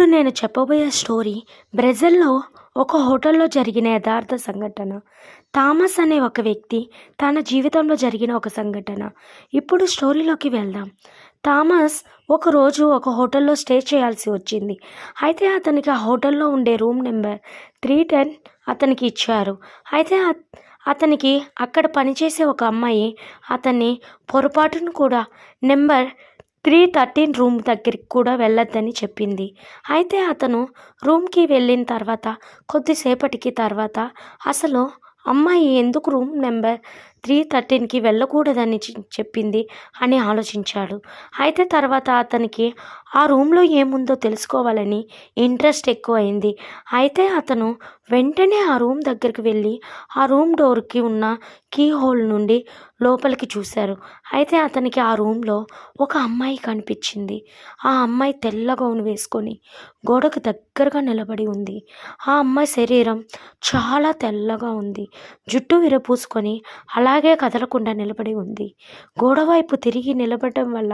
ఇప్పుడు నేను చెప్పబోయే స్టోరీ బ్రెజిల్లో ఒక హోటల్లో జరిగిన యథార్థ సంఘటన. థామస్ అనే ఒక వ్యక్తి తన జీవితంలో జరిగిన ఒక సంఘటన. ఇప్పుడు స్టోరీలోకి వెళ్దాం. థామస్ ఒకరోజు ఒక హోటల్లో స్టే చేయాల్సి వచ్చింది. అయితే అతనికి ఆ హోటల్లో ఉండే రూమ్ నెంబర్ త్రీ టెన్ అతనికి ఇచ్చారు. అయితే అతనికి అక్కడ పనిచేసే ఒక అమ్మాయి అతన్ని పొరపాటును కూడా నెంబర్ త్రీ థర్టీన్ రూమ్ దగ్గరికి కూడా వెళ్ళొద్దని చెప్పింది. అయితే అతను రూమ్కి వెళ్ళిన తర్వాత కొద్దిసేపటికి తర్వాత అసలు అమ్మాయి ఎందుకు రూమ్ నెంబర్ త్రీ థర్టీన్కి వెళ్ళకూడదని చెప్పింది అని ఆలోచించాడు. అయితే తర్వాత అతనికి ఆ రూమ్లో ఏముందో తెలుసుకోవాలని ఇంట్రెస్ట్ ఎక్కువైంది. అయితే అతను వెంటనే ఆ రూమ్ దగ్గరికి వెళ్ళి ఆ రూమ్ డోర్కి ఉన్న కీ హోల్ నుండి లోపలికి చూశారు. అయితే అతనికి ఆ రూమ్లో ఒక అమ్మాయి కనిపించింది. ఆ అమ్మాయి తెల్ల గౌను వేసుకొని గోడకు దగ్గరగా నిలబడి ఉంది. ఆ అమ్మాయి శరీరం చాలా తెల్లగా ఉంది. జుట్టు విరపూసుకొని అలా అలాగే కదలకుండా నిలబడి ఉంది. గోడవైపు తిరిగి నిలబడటం వల్ల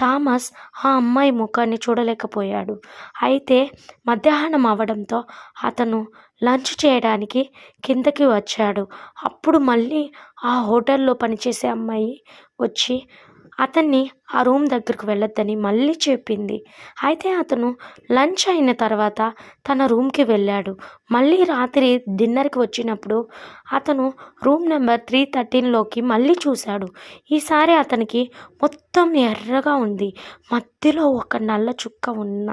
థామస్ ఆ అమ్మాయి ముఖాన్ని చూడలేకపోయాడు. అయితే మధ్యాహ్నం అవడంతో అతను లంచ్ చేయడానికి కిందకి వచ్చాడు. అప్పుడు మళ్ళీ ఆ హోటల్లో పనిచేసే అమ్మాయి వచ్చి అతన్ని ఆ రూమ్ దగ్గరకు వెళ్ళొద్దని మళ్ళీ చెప్పింది. అయితే అతను లంచ్ అయిన తర్వాత తన రూమ్కి వెళ్ళాడు. మళ్ళీ రాత్రి డిన్నర్కి వచ్చినప్పుడు అతను రూమ్ నెంబర్ త్రీ థర్టీన్లోకి మళ్ళీ చూశాడు. ఈసారి అతనికి మొత్తం ఎర్రగా ఉంది. మధ్యలో ఒక నల్ల చుక్క ఉన్న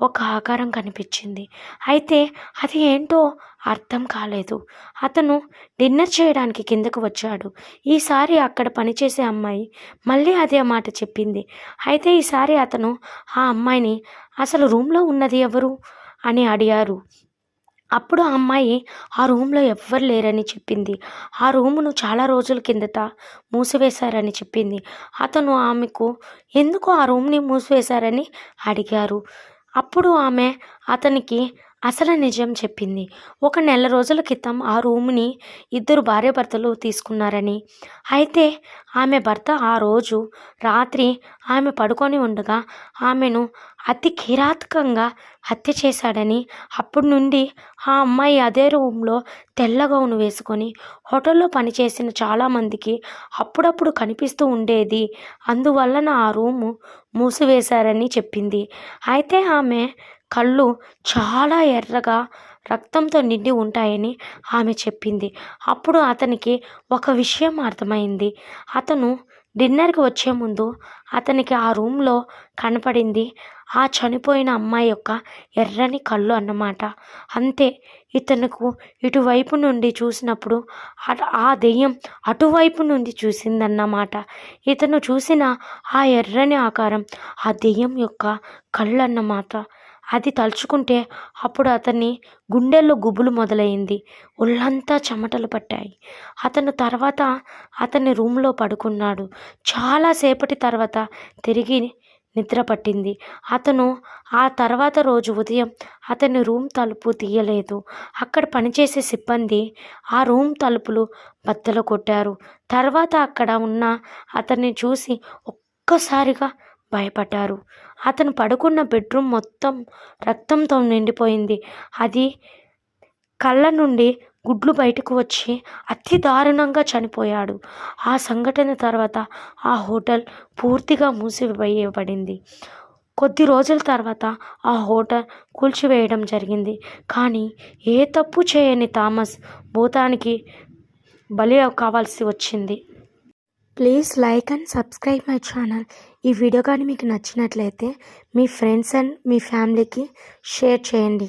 ఒక ఆకారం కనిపించింది. అయితే అది ఏంటో అర్థం కాలేదు. అతను డిన్నర్ చేయడానికి కిందకు వచ్చాడు. ఈసారి అక్కడ పనిచేసే అమ్మాయి మళ్ళీ అదే మాట చెప్పింది. అయితే ఈసారి అతను ఆ అమ్మాయిని అసలు రూమ్లో ఉన్నది ఎవరు? అని అడిగారు. అప్పుడు ఆ అమ్మాయి ఆ రూమ్లో ఎవ్వరు లేరని చెప్పింది. ఆ రూమును చాలా రోజుల కిందట మూసివేశారని చెప్పింది. అతను ఆమెకు ఎందుకు ఆ రూమ్ని మూసివేశారని అడిగారు. అప్పుడు ఆమె అతనికి అసలు నిజం చెప్పింది. ఒక నెల రోజుల క్రితం ఆ రూమ్ని ఇద్దరు భార్యాభర్తలు తీసుకున్నారని. అయితే ఆమె భర్త ఆ రోజు రాత్రి ఆమె పడుకొని ఉండగా ఆమెను అతి కిరాతకంగా హత్య చేశాడని. అప్పటి నుండి ఆ అమ్మాయి అదే రూమ్లో తెల్ల గౌను వేసుకొని హోటల్లో పనిచేసిన చాలామందికి అప్పుడప్పుడు కనిపిస్తూ ఉండేది. అందువలన ఆ రూము మూసివేశారని చెప్పింది. అయితే ఆమె కళ్ళు చాలా ఎర్రగా రక్తంతో నిండి ఉంటాయని ఆమె చెప్పింది. అప్పుడు అతనికి ఒక విషయం అర్థమైంది. అతను డిన్నర్కి వచ్చే ముందు అతనికి ఆ రూమ్లో కనపడింది ఆ చనిపోయిన అమ్మాయి యొక్క ఎర్రని కళ్ళు అన్నమాట. అంతే ఇతనుకు ఇటువైపు నుండి చూసినప్పుడు ఆ దెయ్యం అటువైపు నుండి చూసిందన్నమాట. ఇతను చూసిన ఆ ఎర్రని ఆకారం ఆ దెయ్యం యొక్క కళ్ళు అన్నమాట అది తలుచుకుంటే అప్పుడు అతన్ని గుండెల్లో గుబులు మొదలైంది. ఒళ్ళంతా చెమటలు పట్టాయి. అతను తర్వాత అతని రూమ్లో పడుకున్నాడు. చాలాసేపటి తర్వాత తిరిగి నిద్ర పట్టింది. అతను ఆ తర్వాత రోజు ఉదయం అతని రూమ్ తలుపు తీయలేదు. అక్కడ పనిచేసే సిబ్బంది ఆ రూమ్ తలుపులు బద్దలు కొట్టారు. తర్వాత అక్కడ ఉన్న అతన్ని చూసి ఒక్కసారిగా భయపడ్డారు. అతను పడుకున్న బెడ్రూమ్ మొత్తం రక్తంతో నిండిపోయింది. అది కళ్ళ నుండి గుడ్లు బయటకు వచ్చి అతి దారుణంగా చనిపోయాడు. ఆ సంఘటన తర్వాత ఆ హోటల్ పూర్తిగా మూసివేయబడింది. కొద్ది రోజుల తర్వాత ఆ హోటల్ కూల్చివేయడం జరిగింది. కానీ ఏ తప్పు చేయని థామస్ భూతానికి బలి కావాల్సి వచ్చింది. Please like and subscribe my channel. ఈ వీడియో కానీ మీకు నచ్చినట్లయితే మీ ఫ్రెండ్స్ అండ్ మీ ఫ్యామిలీకి షేర్ చేయండి.